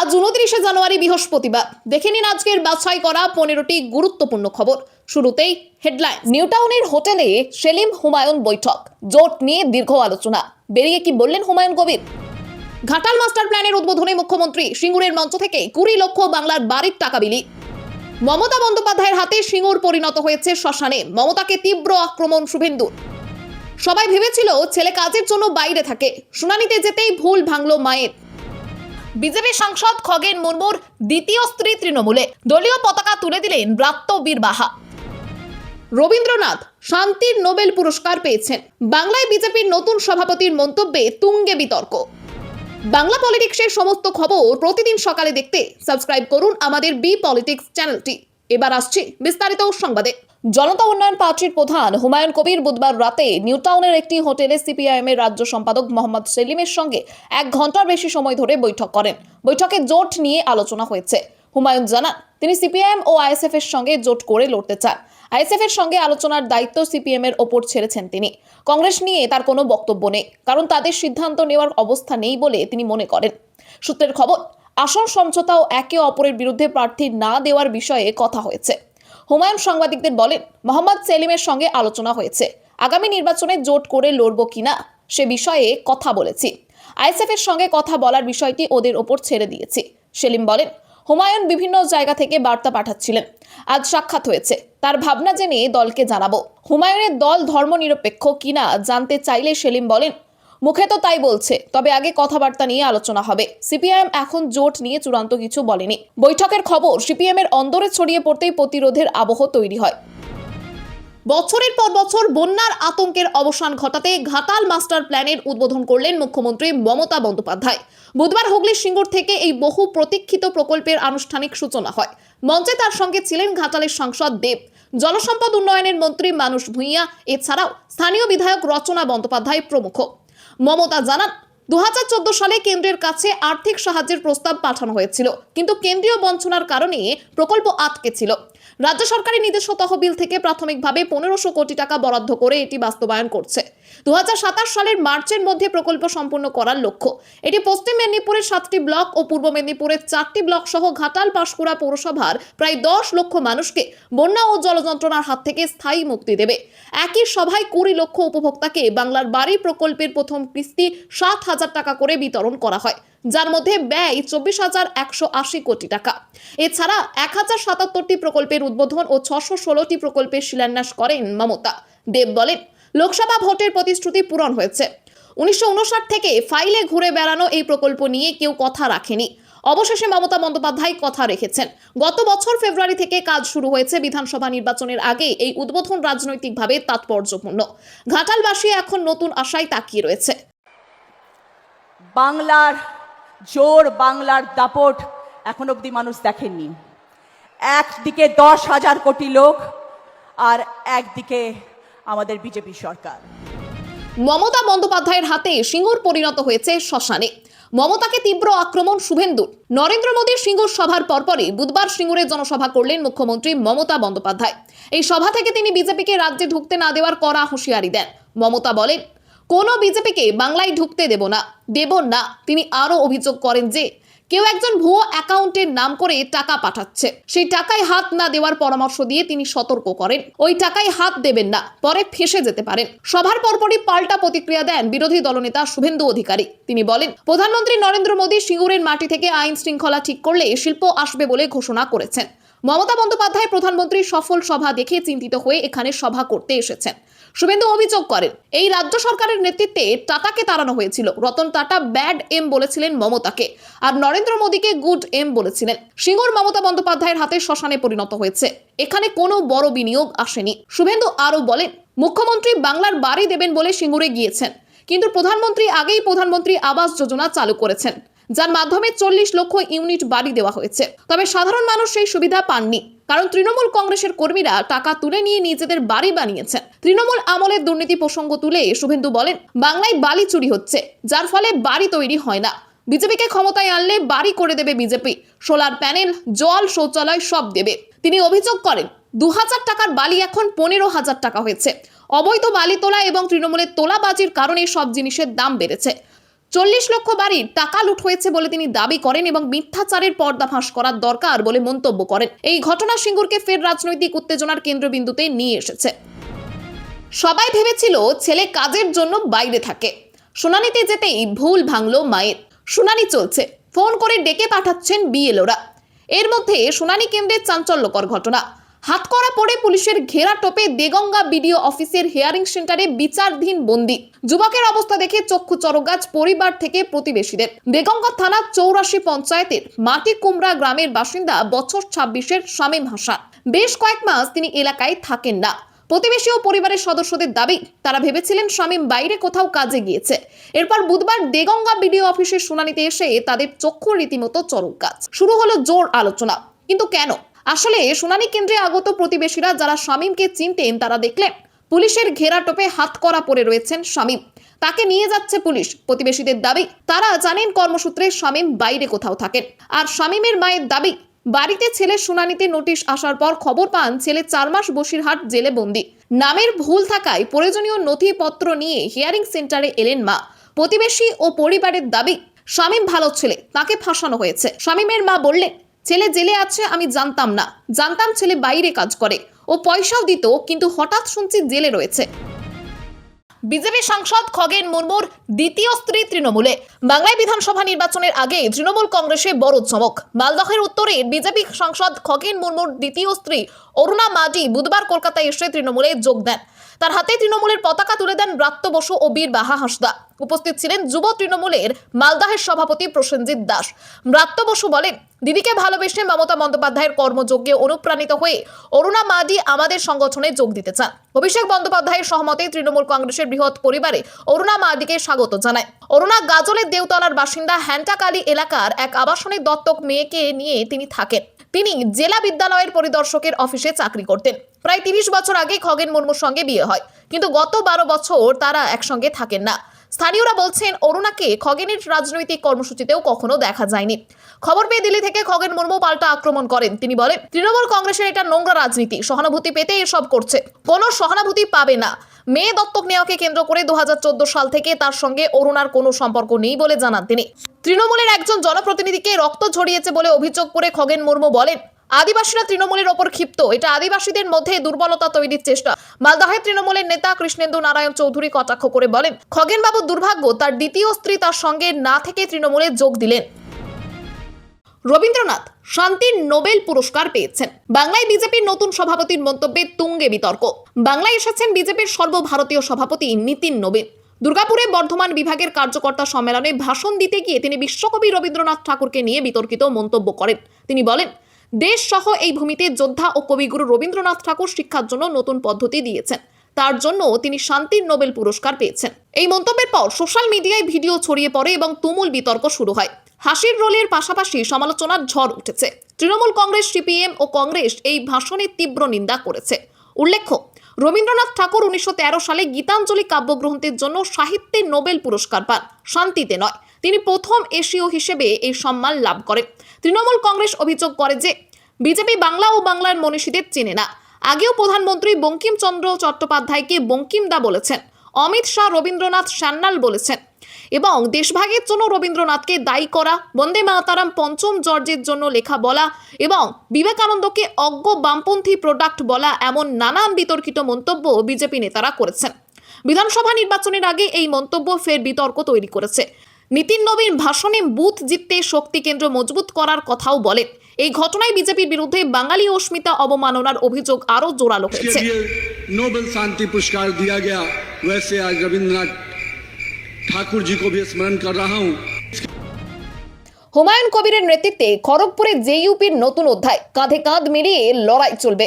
আজ উনত্রিশে জানুয়ারি বৃহস্পতিবার। দেখে নিন আজকের বাছাই করা পনেরোটি গুরুত্বপূর্ণ খবর। শুরুতেই হেডলাইন। নিউটাউনের হোটেলে সেলিম হুমায়ুন বৈঠক। জোট নিয়ে দীর্ঘ আলোচনা। বেরিয়ে কি বললেন হুমায়ুন কবির? ঘাটাল মাস্টার প্ল্যানের উদ্বোধনে মুখ্যমন্ত্রী সিঙ্গুরের মঞ্চ থেকে কুড়ি লক্ষ বাংলার বাড়ির টাকা বিলি। মমতা বন্দ্যোপাধ্যায়ের হাতে সিঙ্গুর পরিণত হয়েছে শ্মশানে। মমতাকে তীব্র আক্রমণ শুভেন্দুর। সবাই ভেবেছিল ছেলে কাজের জন্য বাইরে থাকে। শুনানিতে যেতেই ভুল ভাঙলো মায়ের। বিজেপি সাংসদ খগেন মুর্মুর দ্বিতীয় স্ত্রী তৃণমূলে। দলীয় পতাকা তুলে দিলেন ব্রাত্য বীর বাহা। রবীন্দ্রনাথ শান্তির নোবেল পুরস্কার পেয়েছেন। বাংলায় বিজেপির নতুন সভাপতির মন্তব্যে তুঙ্গে বিতর্ক। বাংলা পলিটিক্সের সমস্ত খবর প্রতিদিন সকালে দেখতে সাবস্ক্রাইব করুন আমাদের বি পলিটিক্স চ্যানেলটি। এবার আসছি বিস্তারিত সংবাদে। জনতা উন্নয়ন পার্টির প্রধান হুমায়ুন কবির বুধবার রাতে নিউটাউনের একটি হোটেলে সিপিআইএম এর রাজ্য সম্পাদক মোহাম্মদ সেলিমের সঙ্গে এক ঘণ্টার বেশি সময় ধরে বৈঠক করেন। বৈঠকে জোট নিয়ে আলোচনা হয়েছে। হুমায়ুন জানান, তিনি সিপিআইএম ও আইএসএফ এর সঙ্গে জোট করে লড়তে চান। আইএসএফ এর সঙ্গে আলোচনার দায়িত্ব সিপিএম এর ওপর ছেড়েছেন তিনি। কংগ্রেস নিয়ে তার কোনো বক্তব্য নেই, কারণ তাদের সিদ্ধান্ত নেওয়ার অবস্থা নেই বলে তিনি মনে করেন। সূত্রের খবর, আসন সমঝোতা ও একে অপরের বিরুদ্ধে প্রার্থী না দেওয়ার বিষয়ে কথা হয়েছে। হুমায়ুন সাংবাদিকদের বলেন, মোহাম্মদ সেলিমের সঙ্গে আলোচনা হয়েছে। আগামী নির্বাচনে জোট করে লড়ব কিনা সে বিষয়ে কথা বলেছি। আইএসএফ এর সঙ্গে কথা বলার বিষয়টি ওদের ওপর ছেড়ে দিয়েছি। সেলিম বলেন, হুমায়ুন বিভিন্ন জায়গা থেকে বার্তা পাঠাচ্ছিলেন। আজ সাক্ষাৎ হয়েছে। তার ভাবনা জেনে দলকে জানাব। হুমায়ুনের দল ধর্মনিরপেক্ষ কিনা জানতে চাইলে সেলিম বলেন মুখে তো তাই বলছে, তবে আগে কথাবার্তা নিয়ে আলোচনা হবে। সিপিআইএম এখন জোট নিয়ে চূড়ান্ত কিছু বলেনি। বৈঠকের খবর সিপিএম এর অন্দরে ছড়িয়ে পড়তেই প্রতিরোধের আবহ তৈরি হয়। বছরের পর বছর বন্যার আতঙ্কের অবসান ঘটাতে ঘাটাল মাস্টার প্ল্যানের উদ্বোধন করলেন মুখ্যমন্ত্রী মমতা বন্দ্যোপাধ্যায়। বুধবার হুগলির সিঙ্গুর থেকে এই বহু প্রতীক্ষিত প্রকল্পের আনুষ্ঠানিক সূচনা হয়। মঞ্চে তার সঙ্গে ছিলেন ঘাটালের সাংসদ দেব। জলসম্পদ উন্নয়নের মন্ত্রী মানুষ ভূঁইয়া, এছাড়াও স্থানীয় বিধায়ক রচনা বন্দ্যোপাধ্যায় প্রমুখ। মমতা জানান দু হাজার চোদ্দ সালে কেন্দ্রের কাছে আর্থিক সাহায্যের প্রস্তাব পাঠানো হয়েছিল, কিন্তু কেন্দ্রীয় বঞ্চনার কারণে প্রকল্প আটকে ছিল। রাজ্য সরকারের নিজস্ব তহবিল থেকে প্রাথমিকভাবে পনেরোশো কোটি টাকা বরাদ্দ করে এটি বাস্তবায়ন করছে। দু হাজার সাতাশ সালের মার্চের মধ্যে প্রকল্প সম্পূর্ণ করার লক্ষ্য। এটি পশ্চিম মেদিনীপুরের সাতটি ব্লক ও পূর্ব মেদিনীপুরের চারটি ব্লক সহ ঘাটাল, পাঁশকুড়া পৌরসভার প্রায় দশ লক্ষ মানুষকে বন্যা ও জলযন্ত্রণার হাত থেকে স্থায়ী মুক্তি দেবে। একই সভায় কুড়ি লক্ষ উপভোক্তাকে বাংলার বাড়ি প্রকল্পের প্রথম কিস্তি সাত হাজার টাকা করে বিতরণ করা হয়, যার মধ্যে ব্যয় চব্বিশ হাজার একশো আশি কোটি টাকা। এছাড়া এক হাজার সাতাত্তরটি প্রকল্পের উদ্বোধন ও ছশো ষোলোটি প্রকল্পের শিলান্যাস করেন মমতা। দেব বলেন লোকসভা ভোটের প্রতিশ্রুতি পূরণ হয়েছে। উনিশশো উনষাট থেকে ফাইলে ঘুরে বেড়ানো এই প্রকল্প নিয়ে কেউ কথা রাখেনি। অবশেষে মমতা বন্দ্যোপাধ্যায় কথা রেখেছেন। গত বছর ফেব্রুয়ারি থেকে কাজ শুরু হয়েছে বিধানসভা নির্বাচনের আগে এই উদ্বোধন রাজনৈতিকভাবে তাৎপর্যপূর্ণ। ঘাটালবাসী এখন নতুন আশায় তাকিয়ে রয়েছে। বাংলার জোর, বাংলার দাপট এখন অবধি মানুষ দেখেননি। একদিকে দশ হাজার কোটি লোক আর একদিকে আমাদের বিজেপি সরকার। মমতা বন্দ্যোপাধ্যায়ের হাতে সিঙ্গুর পরিণত হয়েছে শ্মশানে। মমতাকে তীব্র আক্রমণ শুভেন্দুর নরেন্দ্র মোদীর সিঙ্গুর সভার পরপরই বুধবার সিঙ্গুরে জনসভা করলেন মুখ্যমন্ত্রী মমতা বন্দ্যোপাধ্যায়। এই সভা থেকে তিনি বিজেপিকে রাজ্যে ঢুকতে না দেওয়ার কড়া হুঁশিয়ারি দেন। মমতা বলেন, কোনো বিজেপিকে বাংলায় ঢুকতে দেব না দেব না। তিনি আরও অভিযোগ করেন যে কেউ একজন ভুয়ো অ্যাকাউন্টের নাম করে টাকা পাঠাচ্ছে। সেই টাকায় হাত না দেওয়ার পরামর্শ দিয়ে তিনি সতর্ক করেন। ওই টাকায় হাত দেবেন না, পরে ফেসে যেতে পারেন। সভার পরপরই পাল্টা প্রতিক্রিয়া দেন বিরোধী দলনেতা শুভেন্দু অধিকারী। তিনি বলেন, প্রধানমন্ত্রী নরেন্দ্র মোদী সিঙ্গুরের মাটি থেকে আইন শৃঙ্খলা ঠিক করলে শিল্প আসবে বলে ঘোষণা করেছেন। মমতা বন্দ্যোপাধ্যায় প্রধানমন্ত্রীর সফল সভা দেখে চিন্তিত হয়ে এখানে সভা করতে এসেছেন। শুভেন্দু অভিযোগ করেন, এই রাজ্য সরকারের নেতৃত্বে টাটাকে তাড়ানো হয়েছিল। রতন টাটা ব্যাড এম বলেছিলেন মমতাকে আর নরেন্দ্র মোদীকে গুড এম বলেছিলেন। সিঙ্গুর মমতা বন্দ্যোপাধ্যায়ের হাতে শ্মশানে পরিণত হয়েছে। এখানে কোনো বড় বিনিয়োগ আসেনি। শুভেন্দু আরও বলেন, মুখ্যমন্ত্রী বাংলার বাড়ি দেবেন বলে সিঙ্গুরে গিয়েছেন। কিন্তু প্রধানমন্ত্রী আগেই প্রধানমন্ত্রী আবাস যোজনা চালু করেছেন। যার মাধ্যমে চল্লিশ লক্ষ ইউনিট বাড়ি দেওয়া হয়েছে। তবে সাধারণ মানুষ সেই সুবিধা পাননি। কারণ তৃণমূল কংগ্রেসের কর্মীরা টাকা তুলে নিয়ে নিজেদের বাড়ি বানিয়েছেন। তৃণমূল আমলের দুর্নীতি প্রসঙ্গ তুলে শুভেন্দু বলেন, বাংলায় বালি চুরি হচ্ছে, যার ফলে বাড়ি তৈরি হয় না। বিজেপিকে ক্ষমতায় আনলে বাড়ি করে দেবে বিজেপি। সোলার প্যানেল, জল, শৌচালয় সব দেবে। তিনি অভিযোগ করেন দু হাজার টাকার বালি এখন পনেরো হাজার টাকা হয়েছে। অবৈধ বালি তোলা এবং তৃণমূলের তোলাবাজির কারণে সব জিনিসের দাম বেড়েছে। চল্লিশ লক্ষ বাড়ির টাকা লুট হয়েছে বলে তিনি দাবি করেন এবং মিথ্যাচারের পর্দাফাঁস করার দরকার বলে মন্তব্য করেন। এই ঘটনা সিঙ্গুরকে ফের রাজনৈতিক উত্তেজনার কেন্দ্রবিন্দুতে নিয়ে এসেছে। সবাই ভেবেছিল ছেলে কাজের জন্য বাইরে থাকে। শুনানিতে যেতেই ভুল ভাঙলো মায়ের। শুনানি চলছে। ফোন করে ডেকে পাঠাচ্ছেন বিএলওরা। এর মধ্যে শুনানি কেন্দ্রের চাঞ্চল্যকর ঘটনা। হাতকড়া পরে পুলিশের ঘেরা টোপে দেগঙ্গা বিডিও অফিসের হেয়ারিং সেন্টারে বিচারধীন বন্দি। যুবকের অবস্থা দেখে চক্ষু চরগাছ পরিবার থেকে প্রতিবেশীদের। দেগঙ্গা থানা চৌরাশি পঞ্চায়েতের মাটি কুমড়া গ্রামের বাসিন্দা বছর ছাব্বিশের শামীম হাসান। বেশ কয়েক মাস তিনি এলাকায় থাকেন না। প্রতিবেশী ও পরিবারের সদস্যদের দাবি, তারা ভেবেছিলেন শামীম বাইরে কোথাও কাজে গিয়েছে। এরপর বুধবার দেগঙ্গা বিডিও অফিসের শুনানিতে এসে তাদের চক্ষু রীতিমতো চরক কাজ শুরু হলো জোর আলোচনা। কিন্তু কেন? আসলে শুনানি কেন্দ্রে আগত প্রতিবেশীরা যারা শামীমকে চিনতেন তারা দেখলেন পুলিশের ঘেরা টোপে হাত করা পড়ে রয়েছেন শামীম। তাকে নিয়ে যাচ্ছে পুলিশ। প্রতিবেশীদের দাবি, তারা জানেন কর্মসূত্রে শামীম বাইরে কোথাও থাকেন। আর শামীমের মায়ের দাবি, বাড়িতে ছেলের শুনানিতে নোটিশ আসার পর খবর পান ছেলে চার মাস বসিরহাট জেলে বন্দি। নামের ভুল থাকায় প্রয়োজনীয় নথিপত্র নিয়ে হিয়ারিং সেন্টারে এলেন মা। প্রতিবেশী ও পরিবারের দাবি, শামীম ভালো ছেলে, তাকে ফাঁসানো হয়েছে। শামীমের মা বললেন ছেলে জেলে আছে, আমি জানতাম না। জানতাম ছেলে বাইরে কাজ করে। ও পয়সাও দিত, কিন্তু হঠাৎ শুনছি জেলে রয়েছে। বিজেপি সাংসদ খগেন মুর্মুর দ্বিতীয় স্ত্রী তৃণমূলে। বাংলায় বিধানসভা নির্বাচনের আগে তৃণমূল কংগ্রেসে বড় চমক। মালদহের উত্তরে বিজেপি সাংসদ খগেন মুর্মুর দ্বিতীয় স্ত্রী অরুণা মাডি বুধবার কলকাতায় এসে তৃণমূলে যোগ দেন। তার হাতে তৃণমূলের পতাকা তুলে দেন ব্রাত্য বসু ও বীর বাহা হাসদা। উপস্থিত ছিলেন যুব তৃণমূলের মালদাহের সভাপতি প্রসেনজিৎ দাস। ব্রাত্য বসু বলেন দিদিকে ভালোবেসে মমতা বন্দ্যোপাধ্যায়ের কর্মযজ্ঞে অনুপ্রাণিত হয়ে অরুণা মাডি আমাদের সংগঠনে যোগ দিতে চান। অভিষেক বন্দ্যোপাধ্যায়ের সহমতে তৃণমূল কংগ্রেসের বৃহৎ পরিবারে অরুণা মাডিকে স্বাগত জানায়। অরুণা গাজলের দেওতলার বাসিন্দা হ্যান্টাকালি এলাকার এক আবাসনে দত্তক মেয়েকে নিয়ে তিনি থাকেন। তিনি জেলা বিদ্যালয়ের পরিদর্শকের অফিসে চাকরি করতেন। প্রায় তিরিশ বছর আগে খগেন মুর্মুর সঙ্গে বিয়ে হয়। কিন্তু গত বারো বছর তারা একসঙ্গে থাকেন না। স্থানীয়রা বলছেন, অরুণাকে খগেনের রাজনৈতিক কর্মসূচিতেও কখনো দেখা যায়নি। খবর পেয়ে দিল্লি থেকে খগেন মুর্মু পাল্টা আক্রমণ করেন। তিনি বলেন, তৃণমূল কংগ্রেসের এটা নোংরা রাজনীতি, সহানুভূতি পেতে এসব করছে। কোনো সহানুভূতি পাবে না। মেয়ে দত্তক নেওয়াকে কেন্দ্র করে দু হাজার চোদ্দ সাল থেকে তার সঙ্গে অরুণার কোনো সম্পর্ক নেই বলে জানান তিনি। তৃণমূলের একজন জনপ্রতিনিধিকে রক্ত ঝরিয়েছে বলে অভিযোগ করে খগেন মুর্মু বলেন আদিবাসীরা তৃণমূলের ওপর ক্ষিপ্ত। এটা আদিবাসীদের মধ্যে দুর্বলতা তৈরির চেষ্টা। মালদাহের তৃণমূলের নেতা কৃষ্ণেন্দু নারায়ণ চৌধুরী কটাক্ষ করে বলেন খগেনবাবুর দুর্ভাগ্য, তার দ্বিতীয় স্ত্রী তার সঙ্গে না থেকে তৃণমূলে যোগ দিলেন। রবীন্দ্রনাথ শান্তির নোবেল পুরস্কার পেয়েছেন। বাংলায় বিজেপির নতুন সভাপতির মন্তব্যে তুঙ্গে বিতর্ক। বাংলায় এসেছেন বিজেপির সর্বভারতীয় সভাপতি নীতিন নোবেল। দুর্গাপুরে বর্ধমান বিভাগের কার্যকর্তা সম্মেলনে ভাষণ দিতে গিয়ে তিনি বিশ্বকবি রবীন্দ্রনাথ ঠাকুরকে নিয়ে বিতর্কিত মন্তব্য করেন। তিনি বলেন দেশ সহ এই ভূমিতে যোদ্ধা ও কবিগুরু রবীন্দ্রনাথ ঠাকুর শিক্ষার জন্য নতুন পদ্ধতি দিয়েছেন। তার জন্য তিনি শান্তির নোবেল পুরস্কার পেয়েছেন। এই মন্তব্যের পর সোশ্যাল মিডিয়ায় ভিডিও ছড়িয়ে পড়ে এবং তুমুল বিতর্ক শুরু হয়। হাসির রোলের পাশাপাশি সমালোচনার ঝড় উঠেছে। তৃণমূল কংগ্রেস, সিপিএম ও কংগ্রেস এই ভাষণের তীব্র নিন্দা করেছে। উল্লেখ্য, রবীন্দ্রনাথ ঠাকুর উনিশশো তেরো সালে গীতাঞ্জলি কাব্যগ্রন্থের জন্য সাহিত্যে নোবেল পুরস্কার পান। শান্তিতে নয় তিনি প্রথম এশীয় হিসেবে এই সম্মান লাভ করেন। তৃণমূল কংগ্রেস অভিযোগ করে যে, বিজেপি বাংলা ও বাংলার মনীষীদের চেনে না। আগেও প্রধানমন্ত্রী বঙ্কিমচন্দ্র চট্টোপাধ্যায়কে বঙ্কিমদা বলেছেন, অমিত শাহ রবীন্দ্রনাথ সান্যাল বলেছেন এবং দেশভাগের জন্য রবীন্দ্রনাথকে দায়ী করা, বন্দে মাতারাম, পঞ্চম জর্জের জন্য লেখা বলা এবং বিবেকানন্দকে অজ্ঞ বামপন্থী প্রোডাক্ট বলা এমন নানান বিতর্কিত মন্তব্য বিজেপি নেতারা করেছেন। বিধানসভা নির্বাচনের আগে এই মন্তব্য ফের বিতর্ক তৈরি করেছে। নীতিন নবীন ভাষণে বুথ জিততে শক্তি কেন্দ্র মজবুত করার কথাও বলেন এই ঘটনায় বিজেপির বিরুদ্ধে বাঙালি অস্মিতা অবমাননার অভিযোগ আরও জোরালো के হয়েছে लिए नोबेल शांति पुरस्कार दिया गया वैसे आज रविंद्रनाथ ठाकुर जी को भी स्मरण कर रहा हूँ হুমায়ুন কবিরের নেতৃত্বে খড়গপুরে জেইউপির নতুন অধ্যায় কাঁধে কাঁধ মিলিয়ে লড়াই চলবে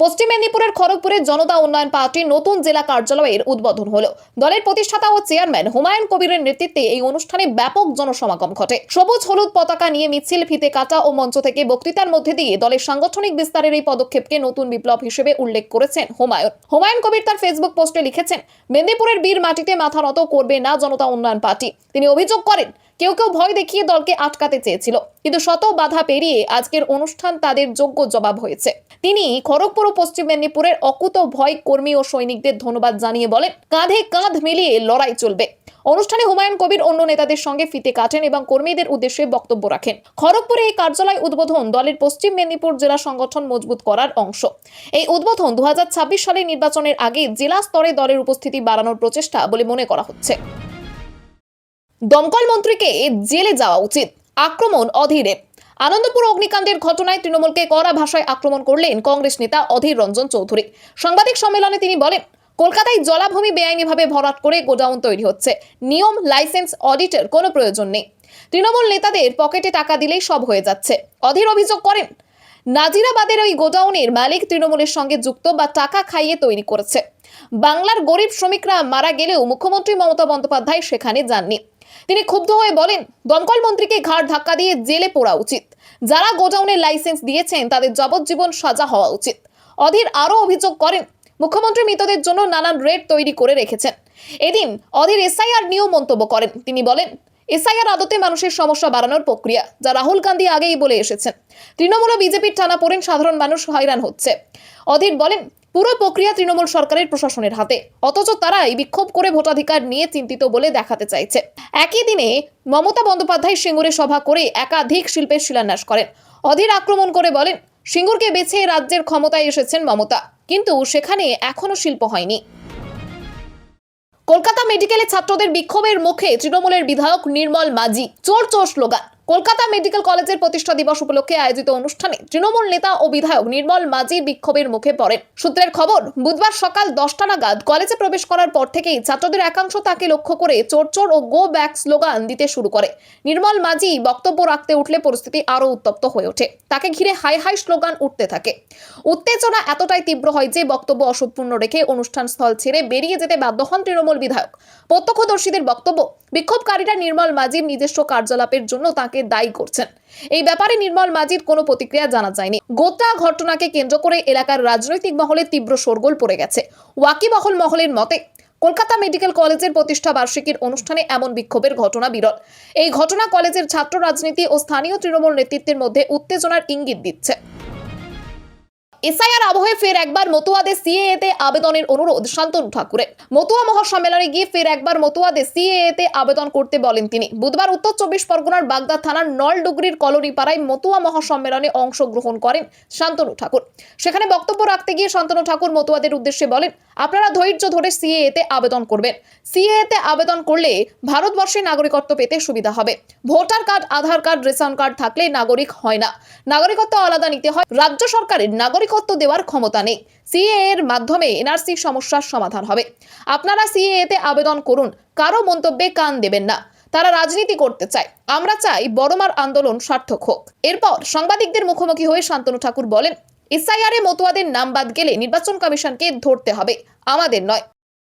পশ্চিম মেদিনীপুরের খড়গপুরের জনতা উন্নয়ন পার্টির নতুন জেলা কার্যালয়ের উদ্বোধন হলো। দলের প্রতিষ্ঠাতা ও চেয়ারম্যান হুমায়ুন কবিরের নেতৃত্বে এই অনুষ্ঠানে ব্যাপক জনসমাগম ঘটে। সবুজ, হলুদ পতাকা নিয়ে মিছিল, ফিতে কাটা ও মঞ্চ থেকে বক্তৃতার মধ্যে দিয়ে দলের সাংগঠনিক বিস্তারের এই পদক্ষেপকে নতুন বিপ্লব হিসেবে উল্লেখ করেছেন হুমায়ুন। হুমায়ুন কবির তার ফেসবুক পোস্টে লিখেছেন, মেদিনীপুরের বীর মাটিতে মাথা নত করবে না জনতা উন্নয়ন পার্টি। তিনি অভিযোগ করেন কেউ কেউ ভয় দেখিয়ে দলকে আটকাতে চেয়েছিল, কিন্তু শত বাধা পেরিয়ে আজকের অনুষ্ঠান তাদের যোগ্য জবাব হয়েছে। তিনি খড়গপুর ও পশ্চিম মেদিনীপুরের অকুত ভয় কর্মী ও সৈনিকদের ধন্যবাদ জানিয়ে বলেন, কাঁধে কাঁধ মিলিয়ে লড়াই চলবে। অনুষ্ঠানে হুমায়ুন কবির অন্য নেতাদের সঙ্গে ফিতে কাটেন এবং কর্মীদের উদ্দেশ্যে বক্তব্য রাখেন। খড়গপুরে এই কার্যালয় উদ্বোধন দলের পশ্চিম মেদিনীপুর জেলা সংগঠন মজবুত করার অংশ। এই উদ্বোধন দু সালের নির্বাচনের আগে জেলা স্তরে দলের উপস্থিতি বাড়ানোর প্রচেষ্টা বলে মনে করা হচ্ছে। দমকল মন্ত্রীকে জেলে যাওয়া উচিত। আক্রমণ অধীরে। আনন্দপুর অগ্নিকাণ্ডের ঘটনায় তৃণমূলকে কড়া ভাষায় আক্রমণ করলেন কংগ্রেস নেতা অধীর রঞ্জন চৌধুরী। সাংবাদিক সম্মেলনে তিনি বলেন, কলকাতায় জলাভূমি বেআইনিভাবে ভরাট করে গোডাউন তৈরি হচ্ছে। নিয়ম, লাইসেন্স, অডিটের কোনো প্রয়োজন নেই। তৃণমূল নেতাদের পকেটে টাকা দিলেই সব হয়ে যাচ্ছে। অধীর অভিযোগ করেন, নাজিরাবাদের ওই গোডাউনের মালিক তৃণমূলের সঙ্গে যুক্ত বা টাকা খাইয়ে তৈরি করেছে। বাংলার গরিব শ্রমিকরা মারা গেলেও মুখ্যমন্ত্রী মমতা বন্দ্যোপাধ্যায় সেখানে যাননি। তিনি ক্ষুব্ধ হয়ে বলেন, দমকল মন্ত্রীকে ঘাড় ধাক্কা দিয়ে জেলে পোড়া উচিত। যারা গোডাউনের লাইসেন্স দিয়েছেন, তাদের যাবজ্জীবন সাজা হওয়া উচিত। অধীর আরও অভিযোগ করেন, মুখ্যমন্ত্রী মৃতদের জন্য নানান রেট তৈরি করে রেখেছেন। এদিন অধীর এসআইআর নিয়েও মন্তব্য করেন। তিনি বলেন, এসআইআর আদতে মানুষের সমস্যা বাড়ানোর প্রক্রিয়া, যা রাহুল গান্ধী আগেই বলে এসেছেন। তৃণমূল বিজেপির টানা পড়েন সাধারণ মানুষ হয়রান হচ্ছে। অধীর বলেন পুরো প্রক্রিয়া তৃণমূল সরকারের প্রশাসনের হাতে। অথচ তারাই বিক্ষোভ করে ভোটাধিকার নিয়ে চিন্তিত বলে দেখাতে চাইছে। একই দিনে মমতা বন্দ্যোপাধ্যায় সিঙ্গুরে সভা করে একাধিক শিল্পের শিলান্যাস করেন। অধীর আক্রমণ করে বলেন, সিঙ্গুরকে বেছে রাজ্যের ক্ষমতায় এসেছেন মমতা। কিন্তু সেখানে এখনও শিল্প হয়নি। কলকাতা মেডিকেলে ছাত্রদের বিক্ষোভের মুখে তৃণমূলের বিধায়ক নির্মল মাঝি, চোর চোর স্লোগান। কলকাতা মেডিকেল কলেজের প্রতিষ্ঠা দিবস উপলক্ষে আয়োজিত অনুষ্ঠানে তৃণমূল নেতা ও বিধায়ক নির্মল মাঝি বিক্ষোভের মুখে পড়েন। সূত্রের খবর, বুধবার সকাল দশটা নাগাদ কলেজে প্রবেশ করার পর থেকেই ছাত্রদের একাংশ তাকে লক্ষ্য করে চোর চোর ও গো ব্যাক স্লোগান দিতে শুরু করে। নির্মল মাঝি বক্তব্য রাখতে উঠলে পরিস্থিতি আরও উত্তপ্ত হয়ে ওঠে। তাকে ঘিরে হাই হাই স্লোগান উঠতে থাকে। উত্তেজনা এতটাই তীব্র হয় যে বক্তব্য অসম্পূর্ণ রেখে অনুষ্ঠান স্থল ছেড়ে বেরিয়ে যেতে বাধ্য হন তৃণমূল বিধায়ক। প্রত্যক্ষদর্শীদের বক্তব্য বিক্ষোভকারীরা নির্মল মাঝির নিজস্ব কার্যকলাপের জন্য তাকে দায়ী করছেন। এই ব্যাপারে নির্মল মাঝির কোনো প্রতিক্রিয়া জানা যায়নি। গোটা ঘটনাকে কেন্দ্র করে এলাকার রাজনৈতিক মহলে তীব্র শোরগোল পড়ে গেছে। ওয়াকিবহল মহলের মতে, কলকাতা মেডিকেল কলেজের প্রতিষ্ঠা বার্ষিকীর অনুষ্ঠানে এমন বিক্ষোভের ঘটনা বিরল। এই ঘটনা কলেজের ছাত্র রাজনীতি ও স্থানীয় তৃণমূল নেতৃত্বের মধ্যে উত্তেজনার ইঙ্গিত দিচ্ছে। এসআইআর আবহে ফের একবার মতুয়াদে সিএএ তে আবেদনের অনুরোধ শান্তনু ঠাকুরের। মতুয়া মহাসম্মেলনে গিয়ে ফের একবার মতুয়াদে সিএএ তে আবেদন করতে বলেন তিনি। বুধবার উত্তর চব্বিশ পরগনার বাগদা থানার নলডুগরির কলোনিপাড়ায় মতুয়া মহাসম্মেলনে অংশগ্রহণ করেন শান্তনু ঠাকুর। সেখানে বক্তব্য রাখতে গিয়ে শান্তনু ঠাকুর মতুয়াদের উদ্দেশ্যে বলেন, আপনারা ধৈর্য ধরে সিএএ তে আবেদন করবেন। সিএএ তে আবেদন করলে ভারতবর্ষে নাগরিকত্ব পেতে সুবিধা হবে। Voter card, Aadhaar card, ration card থাকলে নাগরিক হয় না। নাগরিকত্ব আলাদা নিতে হয়। রাজ্য সরকারের নাগরিকত্ব দেওয়ার ক্ষমতা নেই। সিএ এর মাধ্যমে এনআরসি সমস্যার সমাধান হবে। আপনারা সিএ তে আবেদন করুন। কারও মন্তব্যে কান দেবেন না। তারা রাজনীতি করতে চায়। আমরা চাই বড়মার আন্দোলন সার্থক হোক। এরপর সাংবাদিকদের মুখোমুখি হয়ে শান্তনু ঠাকুর বলেন এসআইআর এ মতুয়াদের নাম বাদ গেলে নির্বাচন কমিশনকে ধরতে হবে। আমাদের নয়।